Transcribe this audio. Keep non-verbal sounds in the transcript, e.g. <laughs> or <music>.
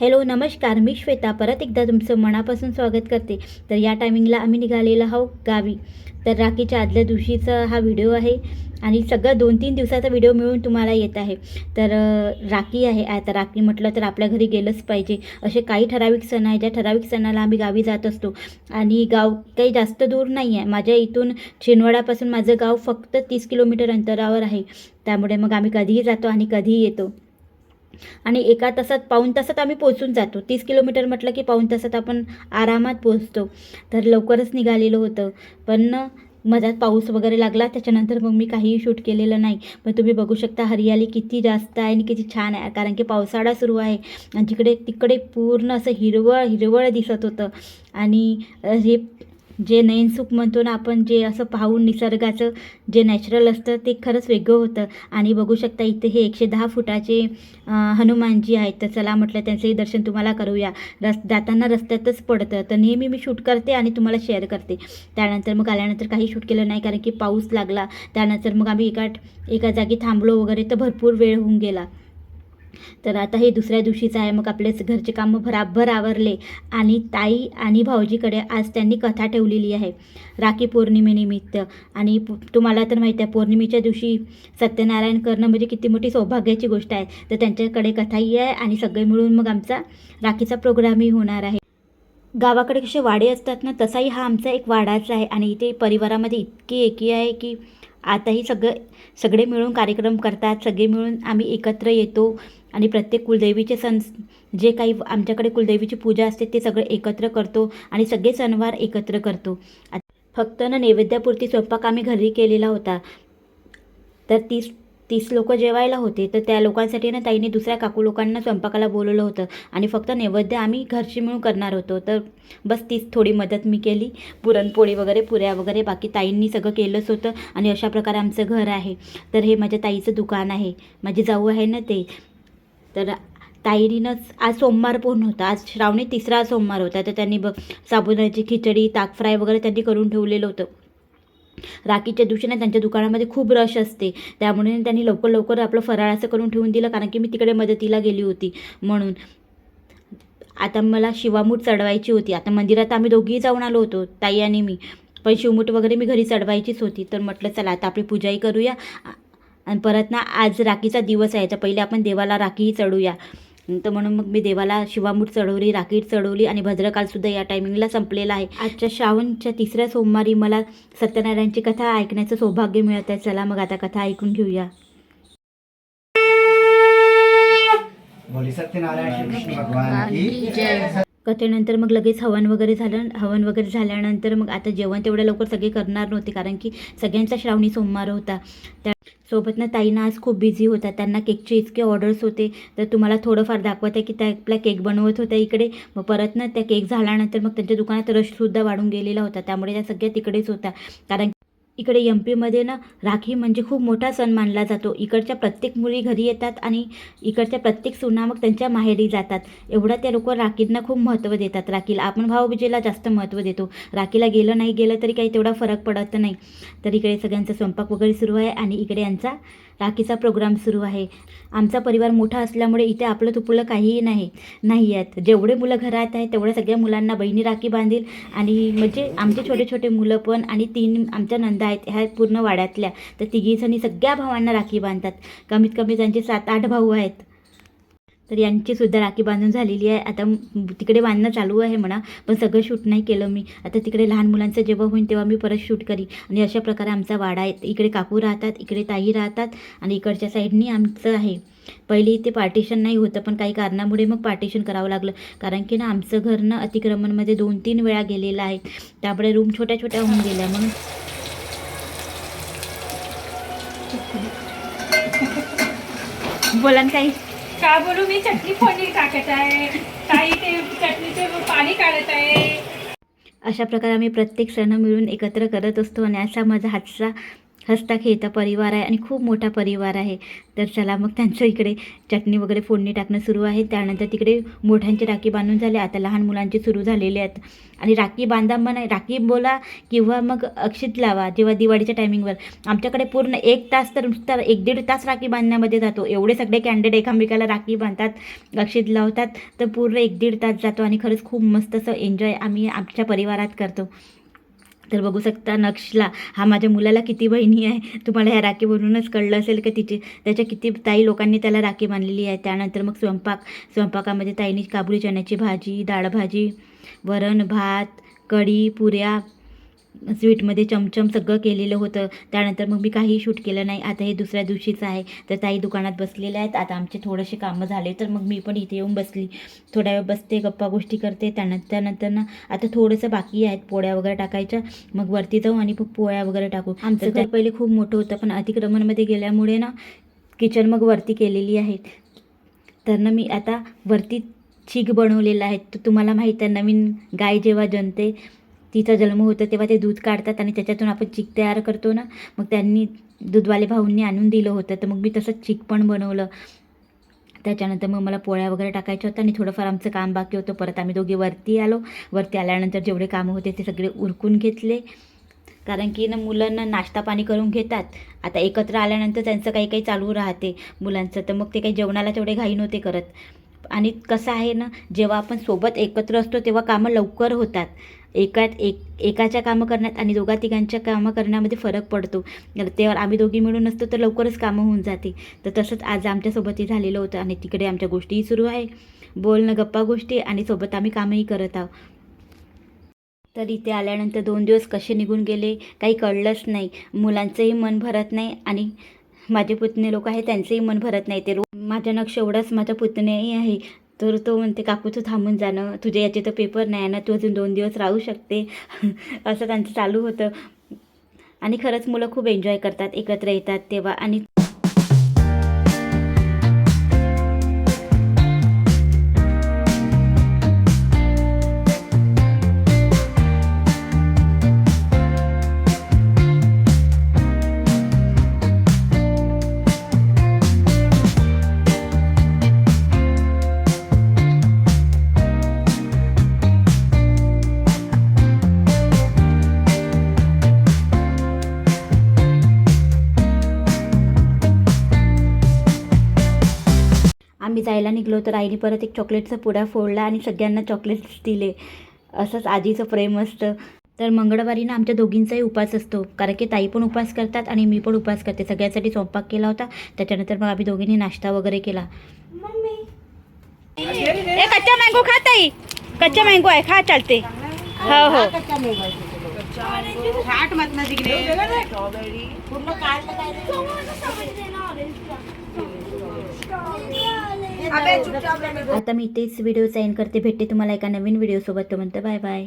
Hello नमस्कार. मी श्वेता. परत एकदा तुमचं मनापासून स्वागत करते. तर या टायमिंगला आम्ही निघालेलो आहोत गावी. तर राखीच्या आदल्या दिवशीचा हा व्हिडिओ आहे. आणि सगळं दोन तीन दिवसाचा व्हिडिओ मिळून तुम्हाला येत आहे. तर राखी आहे. आता राखी म्हटलं तर आपल्या घरी गेलंच पाहिजे. असे काही ठराविक सण आहे ज्या ठराविक सणाला आम्ही गावी जात असतो. आणि गाव काही जास्त दूर नाही आहे माझ्या इथून छिंदवाडापासून माझं गाव फक्त तीस किलोमीटर अंतरावर आहे. त्यामुळे मग आम्ही कधीही जातो आणि कधीही येतो. आणि एका तासात पाऊण तासात आम्ही पोचून जातो. तीस किलोमीटर म्हटलं की पाऊण तासात आपण आरामात पोचतो तर लवकरच निघालेलं होतं. पण मधात पाऊस वगैरे लागला त्याच्यानंतर मग मी काहीही शूट केलेलं नाही. पण तुम्ही बघू शकता हरियाली किती जास्त आहे आणि किती छान आहे. कारण की पावसाळा सुरू आहे आणि तिकडे तिकडे पूर्ण असं हिरवळ हिरवळ दिसत होतं. आणि हे जे नैनसुख म्हणतो ना आपण जे असं पाहून निसर्गाचं जे नॅचरल असतं ते खरंच वेगळं होतं. आणि बघू शकता इथे हे एकशे दहा फुटाचे हनुमानजी आहेत. तर चला म्हटलं त्यांचंही दर्शन तुम्हाला करूया. रस जाताना रस्त्यातच पडतं. तर नेहमी मी शूट करते आणि तुम्हाला शेअर करते. त्यानंतर मग आल्यानंतर काही शूट केलं नाही कारण की पाऊस लागला. त्यानंतर मग आम्ही एका एका जागी थांबलो वगैरे तर भरपूर वेळ होऊन गेला. तर आता हे दुसऱ्या दिवशीचं आहे. मग आपलेच घरचे कामं भराभर आवरले. आणि ताई आणि भाऊजीकडे आज त्यांनी कथा ठेवलेली आहे. राखी पौर्णिमेनिमित्त आणि तुम्हाला तर माहिती आहे पौर्णिमेच्या दिवशी सत्यनारायण करणं म्हणजे किती मोठी सौभाग्याची गोष्ट आहे. तर त्यांच्याकडे कथाही आहे आणि सगळे मिळून मग आमचा राखीचा प्रोग्रामही होणार आहे. गावाकडे कसे वाडे असतात ना तसाही हा आमचा एक वाडाच आहे. आणि इथे परिवारामध्ये इतकी एकी आहे की आताही सगळं सगळे मिळून कार्यक्रम करतात. सगळे मिळून आम्ही एकत्र येतो. आणि प्रत्येक कुलदेवीचे सण जे काही आमच्याकडे कुलदेवीची पूजा असते ते सगळं एकत्र करतो आणि सगळे सणवार एकत्र करतो. फक्त ना नैवेद्यापुरती स्वयंपाक आम्ही घरी केलेला होता. तर तीस तीस लोक जेवायला होते. तर त्या लोकांसाठी ना ताईने दुसऱ्या काकू लोकांना स्वयंपाकाला बोलवलं होतं. आणि फक्त नैवेद्य आम्ही घरची मिळून करणार होतो. तर बस तीच थोडी मदत मी केली. पुरणपोळी वगैरे पुऱ्या वगैरे बाकी ताईंनी सगळं केलंच होतं. आणि अशा प्रकारे आमचं घर आहे. तर हे माझ्या ताईचं दुकान आहे. माझी जाऊ आहे ना ते. तर ताईरीनंच आज सोमवार पण होता. आज श्रावणी तिसरा सोमवार होता. तर त्यांनी बघ साबुदाण्याची खिचडी ताक फ्राय वगैरे त्यांनी करून ठेवलेलं होतं. राखीच्या दिवशी ना त्यांच्या दुकानामध्ये खूप रश असते. त्यामुळे त्यांनी लवकर लवकर आपलं फराळ असं करून ठेवून दिलं. कारण की मी तिकडे मदतीला गेली होती. म्हणून आता मला शिवामूठ चढवायची होती. आता मंदिरात आम्ही दोघीही जाऊन आलो होतो ताई आणि मी. पण शिवमूठ वगैरे मी घरी चढवायचीच होती. तर म्हटलं चला आता आपली पूजाही करूया. आणि परत ना आज राखीचा दिवस आहे तर पहिले आपण देवाला राखीही चढूया. तर म्हणून मग मी देवाला शिवामूठ चढवली राखी चढवली आणि भद्रकालसुद्धा या टायमिंगला संपलेला आहे. आजच्या श्रावणच्या तिसऱ्या सोमवारी मला सत्यनारायणची कथा ऐकण्याचं सौभाग्य मिळत आहे. चला मग आता कथा ऐकून घेऊया. कथेनंतर मग लगेच हवन वगैरे झालं. हवन वगैरे झाल्यानंतर मग आता जेवण तेवढ्या लवकर सगळे करणार नव्हते कारण की सगळ्यांचा श्रावणी सोमवार होता. त्या सोबत ना ताईना आज खूप बिझी होता त्यांना केकचे इतके ऑर्डर्स होते. तर तुम्हाला थोडंफार दाखवत आहे की त्या आपला केक बनवत होत्या इकडे. मग परत ना त्या केक झाल्यानंतर मग त्यांच्या दुकानात रशसुद्धा वाढून गेलेला होता. त्यामुळे त्या सगळ्या तिकडेच होत्या. कारण इकडे एम पीमध्ये ना राखी म्हणजे खूप मोठा सण मानला जातो. इकडच्या प्रत्येक मुली घरी येतात आणि इकडच्या प्रत्येक सुना मग त्यांच्या माहेरी जातात. एवढा त्या लोक राखींना खूप महत्त्व देतात. राखीला आपण भाऊबीजेला जास्त महत्त्व देतो. राखीला गेलं नाही गेलं तरी काही तेवढा फरक पडत नाही. तर इकडे सगळ्यांचा स्वयंपाक वगैरे सुरू आहे आणि इकडे यांचा राखीचा प्रोग्राम सुरू आहे. आमचा परिवार मोठा असल्यामुळे इथे आपलं तुपलं काहीही नाही नाही आहेत जेवढे मुलं घरात आहेत तेवढ्या सगळ्या मुलांना बहिणी राखी बांधील आणि म्हणजे आमचे छोटे छोटे मुलं पण आणि तीन आमच्या नंदा आहेत ह्या पूर्ण वाड्यातल्या. तर तिघीजणी सगळ्या भावांना राखी बांधतात. कमीत कमी त्यांचे सात आठ भाऊ आहेत. तर यांची सुद्धा राखी बांधून झालेली आहे. आता तिकडे बांधणं चालू आहे म्हणा पण सगळं शूट नाही केलं मी. आता तिकडे लहान मुलांचं जेव्हा होईल तेव्हा मी परत शूट करी आणि अशा प्रकारे आमचा वाडा आहे. इकडे काकू राहतात इकडे ताई राहतात आणि इकडच्या साईडनी आमचं आहे. पहिली इथे पार्टिशन नाही होतं पण काही कारणामुळे मग पार्टिशन करावं लागलं. कारण की ना आमचं घर ना अतिक्रमणमध्ये दोन तीन वेळा गेलेलं आहे. त्यामुळे रूम छोट्या छोट्या होऊन गेल्या. म्हणून बोला ना काही. का बोलू मी चटणी फोडणी टाकत आहे. काही ते चटणीचे पाणी काढत आहे. अशा प्रकारे आम्ही प्रत्येक सण मिळून एकत्र करत असतो आणि असा माझा हातचा हसता खेळता परिवार आहे आणि खूप मोठा परिवार आहे. तर चला मग त्यांचं इकडे चटणी वगैरे फोडणी टाकणं सुरू आहे. त्यानंतर तिकडे मोठ्यांची राखी बांधून झाले. आता लहान मुलांचे सुरू झालेले आहेत. आणि राखी बांधा म्हणा राखी बोला किंवा मग अक्षित लावा जेव्हा दिवाळीच्या टायमिंगवर आमच्याकडे पूर्ण एक तास तर नुसता एक दीड तास राखी बांधण्यामध्ये जातो. एवढे सगळे कॅन्डिडेट एकामेकाला राखी बांधतात अक्षित लावतात तर पूर्ण एक दीड तास जातो आणि खरंच खूप मस्त असं एन्जॉय आम्ही आमच्या परिवारात करतो. तर बघू शकता नक्षला हा माझ्या मुलाला किती बहिणी आहे. तुम्हाला ह्या राखी बनवूनच कळलं असेल की तिची त्याच्या किती ताई लोकांनी त्याला राखी बांधलेली आहे. त्यानंतर मग स्वयंपाक स्वयंपाकामध्ये ताईने काबुली चण्याची भाजी डाळ भाजी वरण भात कढी पुऱ्या स्वीटमध्ये चमचम सगळं केलेलं होतं. त्यानंतर मग मी काहीही शूट केलं नाही. आता हे दुसऱ्या दिवशीचं आहे. तर ताई दुकानात बसलेल्या आहेत. आता आमचे थोडेसे कामं झाले. तर मग मी पण इथे येऊन बसली. थोड्या वेळ बसते गप्पा गोष्टी करते. त्यानंतर त्यानंतर ना आता थोडंसं बाकी आहेत. पोळ्या वगैरे टाकायच्या. मग वरती जाऊ आणि मग पोळ्या वगैरे टाकू. आमचं घर पहिले खूप मोठं होतं. पण अतिक्रमणमध्ये गेल्यामुळे ना किचन मग वरती केलेली आहे तर ना मी आता वरती चीक बनवलेला आहे. तर तुम्हाला माहीत आहे नवीन गाय जेव्हा जन्मते तिचा जन्म होतो तेव्हा ते दूध काढतात आणि त्याच्यातून आपण चीक तयार करतो ना. मग त्यांनी दूधवाले भाऊंनी आणून दिलं होतं. तर मग मी तसंच चीक पण बनवलं. त्याच्यानंतर मग मला पोळ्या वगैरे टाकायच्या होत्या आणि थोडंफार आमचं काम बाकी होतं. परत आम्ही दोघे वरती आलो. वरती आल्यानंतर जेवढे कामं होते ते सगळे उरकून घेतले. कारण की ना मुलांना नाश्ता पाणी करून घेतात. आता एकत्र आल्यानंतर त्यांचं काही काही चालू राहते मुलांचं. तर मग ते काही जेवणाला तेवढे घाई नव्हते करत. आणि कसं आहे ना जेव्हा आपण सोबत एकत्र असतो तेव्हा कामं लवकर होतात. एकात एक एकाच्या कामं करण्यात आणि दोघा तिघांच्या कामं करण्यामध्ये फरक पडतो. तर तेव्हा आम्ही दोघी मिळून असतो तर लवकरच कामं होऊन जाते. तर तसंच आज आमच्यासोबतही झालेलं होतं आणि तिकडे आमच्या गोष्टीही सुरू आहे. बोलणं गप्पा गोष्टी आणि सोबत आम्ही कामही करत आहोत. तर इथे आल्यानंतर दोन दिवस कसे निघून गेले काही कळलंच नाही. मुलांचंही मन भरत नाही आणि माझे पुतणे लोक आहे त्यांचंही मन भरत नाही. ते रो माझ्या नक्ष एवढाच माझ्या पुतणेही आहे. तर तो म्हणते काकूचं थांबून जाणं तुझे याचे तर पेपर नाही आहे ना तू अजून दोन दिवस राहू शकते. <laughs> असं त्यांचं चालू होतं. आणि खरंच मुलं खूप एन्जॉय करतात एकत्र येतात तेव्हा. आणि आम्ही जायला निघलो तर आईने परत एक चॉकलेटचा पुडा फोडला आणि सगळ्यांना चॉकलेट्स दिले. असंच आजीचं प्रेम असतं. तर मंगळवारी ना आमच्या दोघींचाही उपास असतो. कारण की ताई पण उपास करतात आणि मी पण उपास करते. सगळ्यांसाठी स्वयंपाक केला होता. त्याच्यानंतर मग आम्ही दोघींनी नाश्ता वगैरे केला. कच्चा मँगो खा ताई. कच्चा मँगो आहे. खा चालते. हो हो. आता मी तेच व्हिडिओ साईन करते. भेटते तुम्हाला एका नवीन व्हिडिओसोबत तो म्हणतो बाय बाय